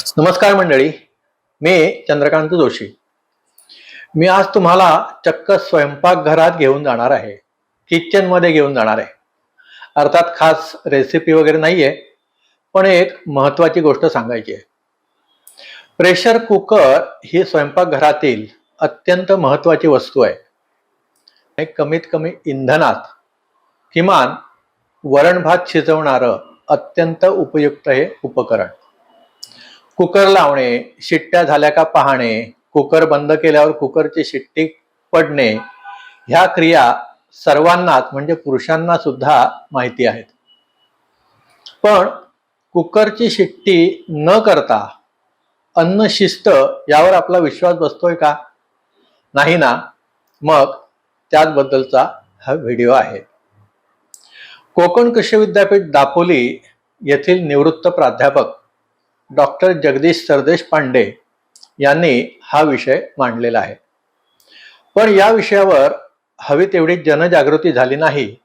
नमस्कार मंडळी. मी चंद्रकांत जोशी. मी आज तुम्हाला चक्क स्वयंपाकघरात घेऊन जाणार आहे. किचनमध्ये घेऊन जाणार आहे. अर्थात खास रेसिपी वगैरे नाही आहे पण एक महत्वाची गोष्ट सांगायची आहे. प्रेशर कुकर ही स्वयंपाकघरातील अत्यंत महत्वाची वस्तू आहे. कमीत कमी इंधनात किमान वरण भात शिजवणारं अत्यंत उपयुक्त हे उपकरण. कुकर लावणे शिट्ट्या झाल्या का पाहणे कुकर बंद केल्यावर कुकरची शिट्टी पडणे ह्या क्रिया सर्वांनाच म्हणजे पुरुषांना सुद्धा माहिती आहेत. पण कुकरची शिट्टी न करता अन्न शिस्त यावर आपला विश्वास बसतोय का? नाही ना? मग त्याचबद्दलचा हा व्हिडिओ आहे. कोकण कृषी विद्यापीठ दापोली येथील निवृत्त प्राध्यापक डॉक्टर जगदीश सरदेश पांडे यांनी हा विषय मांडलेला आहे. पण या विषयावर हवी तेवढी जनजागृती झाली नाही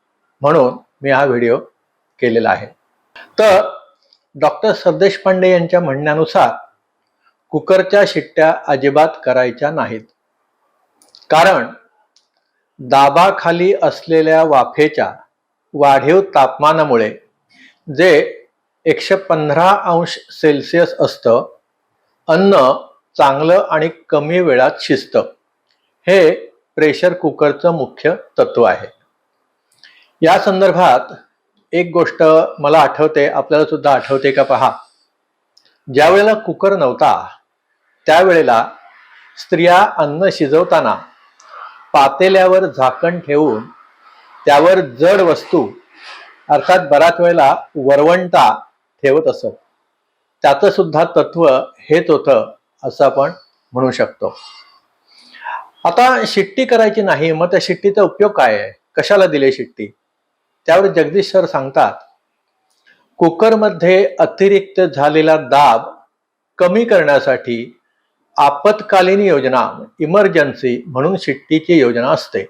म्हणून मी हा व्हिडिओ केलेला आहे. तर डॉक्टर सरदेश पांडे यांच्या म्हणण्यानुसार कुकरच्या शिट्ट्या अजिबात करायच्या नाहीत. कारण दाबाखाली असलेल्या वाफेच्या वाढीव तापमानामुळे जे एकशे पंधरा अंश सेल्सिअस असतं. अन्न चांगलं आणि कमी वेळात शिजतं. हे प्रेशर कुकरचं मुख्य तत्व आहे. या संदर्भात एक गोष्ट मला आठवते आपल्याला सुद्धा आठवते का पहा. ज्या वेळेला कुकर नव्हता त्यावेळेला स्त्रिया अन्न शिजवताना पातेल्यावर झाकण ठेवून त्यावर जड वस्तू अर्थात बऱ्याच वेळेला वरवंटा ठेवत असत. त्याचं सुद्धा तत्व हेच होतं असं आपण म्हणू शकतो. आता शिट्टी करायची नाही मग त्या शिट्टीचा उपयोग काय आहे? कशाला दिले शिट्टी? त्यावर जगदीश सर सांगतात कुकरमध्ये अतिरिक्त झालेला दाब कमी करण्यासाठी आपत्कालीन योजना इमर्जन्सी म्हणून शिट्टीची योजना असते.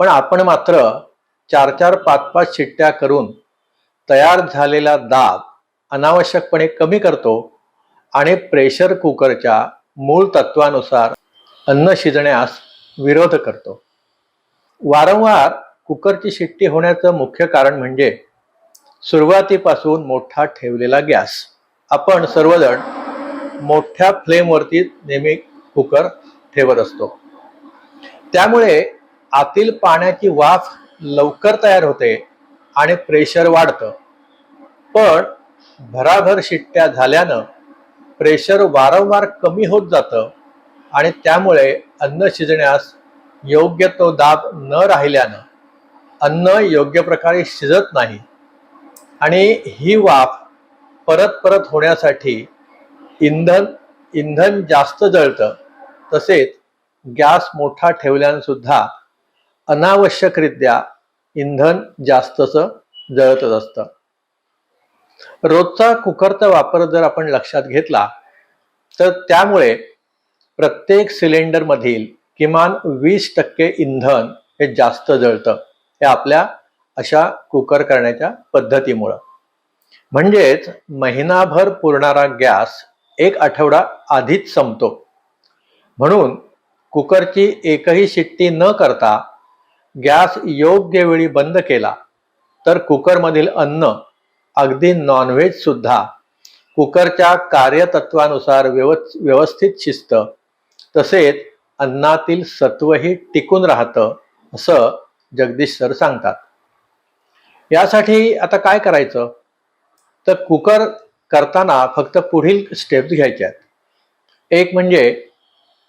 पण आपण मात्र चार चार पाच पाच शिट्ट्या करून तयार झालेला दाब अनावश्यकपणे कमी करतो आणि प्रेशर कुकरच्या मूळ तत्वानुसार अन्न शिजण्यास विरोध करतो. वारंवार कुकरची शिट्टी होण्याचं मुख्य कारण म्हणजे सुरुवातीपासून मोठा ठेवलेला गॅस. आपण सर्वजण मोठ्या फ्लेमवरती नेहमी कुकर ठेवत असतो. त्यामुळे आतील पाण्याची वाफ लवकर तयार होते आणि प्रेशर वाढतं. पण भराभर शिट्ट्या झाल्यानं प्रेशर वारंवार कमी होत जातं आणि त्यामुळे अन्न शिजण्यास योग्य तो दाब न राहिल्यानं अन्न योग्य प्रकारे शिजत नाही. आणि ही वाफ परत परत होण्यासाठी इंधन इंधन जास्त जळतं. तसेच गॅस मोठा ठेवल्यानं सुद्धा अनावश्यकरित्या इंधन जास्तच जळतच असतं. रोजचा कुकरचा वापर जर आपण लक्षात घेतला तर त्यामुळे प्रत्येक सिलेंडर मधील किमान वीस टक्के इंधन हे जास्त जळतं हे आपल्या अशा कुकर करण्याच्या पद्धतीमुळं. म्हणजेच महिनाभर पुरणारा गॅस एक आठवडा आधीच संपतो. म्हणून कुकरची एकही शिट्टी न करता गॅस योग्य वेळी बंद केला तर कुकरमधील अन्न अगदी नॉनव्हेज सुद्धा कुकरच्या कार्यतत्वानुसार व्यव व्यवस्थित शिजतं तसेच अन्नातील सत्वही टिकून राहतं असं जगदीश सर सांगतात. यासाठी आता काय करायचं? तर कुकर करताना फक्त पुढील स्टेप्स घ्यायच्या आहेत एक म्हणजे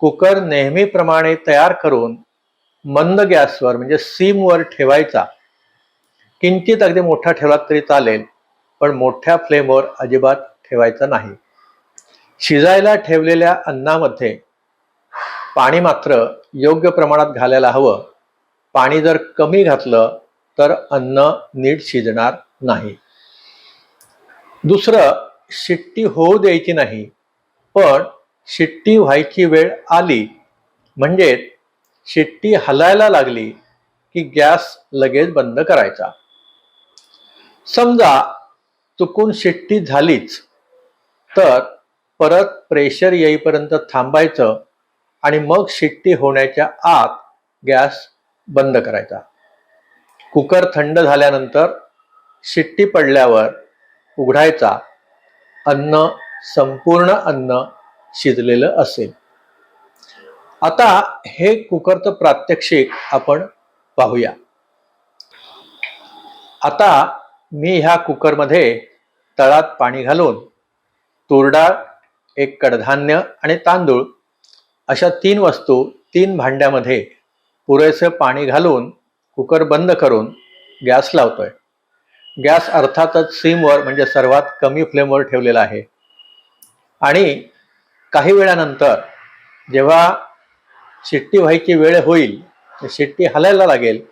कुकर नेहमीप्रमाणे तयार करून मंद गॅसवर म्हणजे सीमवर ठेवायचा. किंचित अगदी मोठा ठेवला तरी चालेल पण मोठ्या फ्लेमवर अजिबात ठेवायचा नाही. शिजायला ठेवलेल्या अन्नामध्ये पाणी मात्र योग्य प्रमाणात घालायला हवं. पाणी जर कमी घातलं तर अन्न नीट शिजणार नाही. दुसरं शिट्टी होऊ द्यायची नाही पण शिट्टी व्हायची वेळ आली म्हणजे शिट्टी हलायला लागली की गॅस लगेच बंद करायचा. समजा चुकून शिट्टी झालीच तर परत प्रेशर येईपर्यंत थांबायचं आणि मग शिट्टी होण्याच्या आत गॅस बंद करायचा. कुकर थंड झाल्यानंतर शिट्टी पडल्यावर उघडायचा. अन्न संपूर्ण अन्न शिजलेलं असेल. आता हे कुकरचं प्रात्यक्षिक आपण पाहूया. आता मी ह्या कुकरमध्ये तळात पाणी घालून तुरडाळ एक कडधान्य आणि तांदूळ अशा तीन वस्तू तीन भांड्यामध्ये पुरेसे पाणी घालून कुकर बंद करून गॅस लावतोय. गॅस अर्थातच सिमवर म्हणजे सर्वात कमी फ्लेमवर ठेवलेला आहे. आणि काही वेळानंतर जेव्हा शिट्टी व्हायची वेळ होईल शिट्टी हलायला लागेल.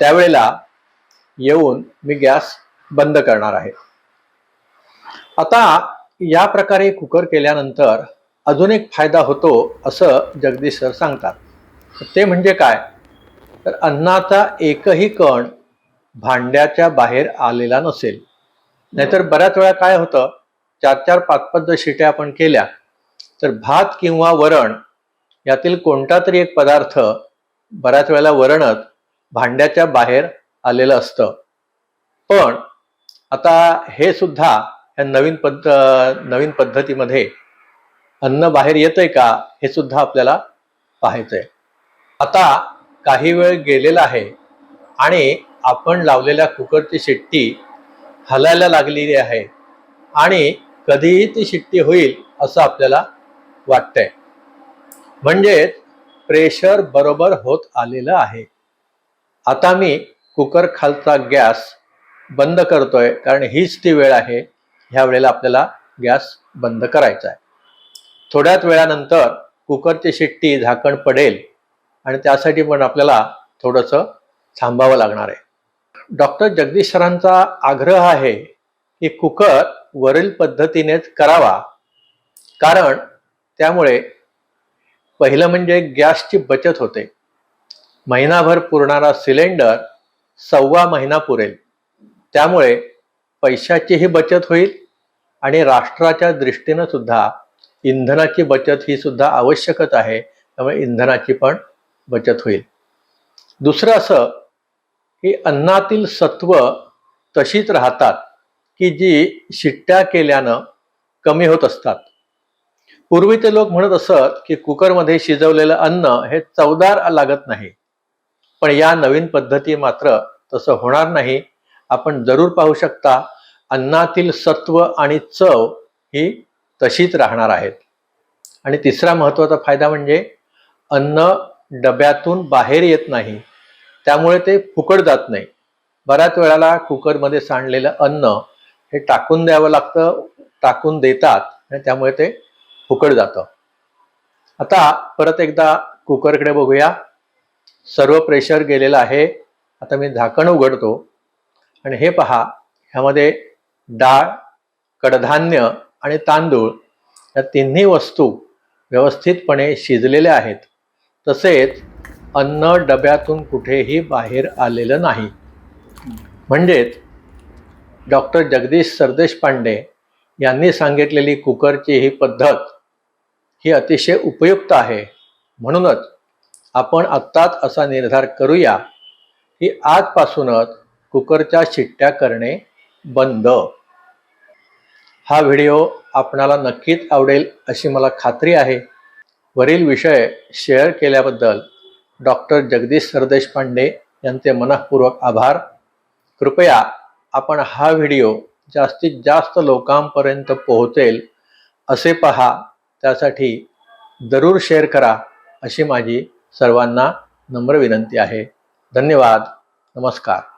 त्यावेळेला येऊन मी गॅस बंद करणार आहे. आता या प्रकारे कुकर केल्यानंतर अजून एक फायदा होतो असं जगदीश सर सांगतात. ते म्हणजे काय? तर अन्नाचा एकही कण भांड्याच्या बाहेर आलेला नसेल. नाहीतर बऱ्याच वेळा काय होतं? चार चार पाच पाच जर शिट्या आपण केल्या तर भात किंवा वरण यातील कोणता तरी एक पदार्थ बऱ्याच वेळेला वरणत भांड्याच्या बाहेर आलेलं असतं. पण आता हे सुद्धा ह्या नवीन पद्ध नवीन पद्धतीमध्ये अन्न बाहेर येतंय का हे सुद्धा आपल्याला पाहायचंय. आता काही वेळ गेलेला आहे आणि आपण लावलेल्या कुकरची शिट्टी हलायला लागलेली आहे आणि कधीही ती शिट्टी होईल असं आपल्याला वाटतंय. म्हणजेच प्रेशर बरोबर होत आलेलं आहे. आता मी कुकर खालचा गॅस बंद करतोय कारण हीच ती वेळ आहे. ह्या वेळेला आपल्याला गॅस बंद करायचा आहे. थोड्याच वेळानंतर कुकरची शिट्टी झाकण पडेल आणि त्यासाठी पण आपल्याला थोडंसं थांबावं लागणार आहे. डॉक्टर जगदीश सरांचा आग्रह आहे की कुकर वरील पद्धतीनेच करावा. कारण त्यामुळे पहिलं म्हणजे गॅसची बचत होते. महिनाभर पुरणारा सिलेंडर सव्वा महिना पुरेल. त्यामुळे पैशाचीही बचत होईल आणि राष्ट्राच्या दृष्टीनं सुद्धा इंधनाची बचत ही सुद्धा आवश्यकच आहे. त्यामुळे इंधनाची पण बचत होईल. दुसरं असं की अन्नातील सत्व तशीच राहतात की जी शिट्ट्या केल्यानं कमी होत असतात. पूर्वीचे लोक म्हणत असत की कुकरमध्ये शिजवलेलं अन्न हे चवदार लागत नाही. पण या नवीन पद्धती मात्र तसं होणार नाही. आपण जरूर पाहू शकता अन्नातील सत्व आणि चव ही तशीच राहणार आहेत. आणि तिसरा महत्त्वाचा फायदा म्हणजे अन्न डब्यातून बाहेर येत नाही. त्यामुळे ते फुकट जात नाही. बऱ्याच वेळाला कुकरमध्ये सांडलेलं अन्न हे टाकून द्यावं लागतं टाकून देतात आणि त्यामुळे ते फुकट जातं. आता परत एकदा कुकरकडे बघूया. सर्व प्रेशर गेलेलं आहे. आता मी झाकण उघडतो. आणि हे पहा ह्यामध्ये डाळ कडधान्य आणि तांदूळ या तिन्ही वस्तू व्यवस्थितपणे शिजलेल्या आहेत. तसेच अन्न डब्यातून कुठेही बाहेर आलेलं नाही. म्हणजेच डॉक्टर जगदीश सरदेश पांडे यांनी सांगितलेली कुकरची ही पद्धत ही अतिशय उपयुक्त आहे. म्हणूनच आपण आत्ताच असा निर्धार करूया की आजपासूनच कुकरच्या शिट्ट्या करणे बंद. हा व्हिडिओ आपणाला नक्कीच आवडेल अशी मला खात्री आहे. वरील विषय शेअर केल्याबद्दल डॉक्टर जगदीश सरदेश पांडे यांचे मनःपूर्वक आभार. कृपया आपण हा व्हिडिओ जास्तीत जास्त लोकांपर्यंत पोहोचेल असे पहा त्यासाठी जरूर शेअर करा अशी माझी सर्वांना नम्र विनंती आहे. धन्यवाद. नमस्कार.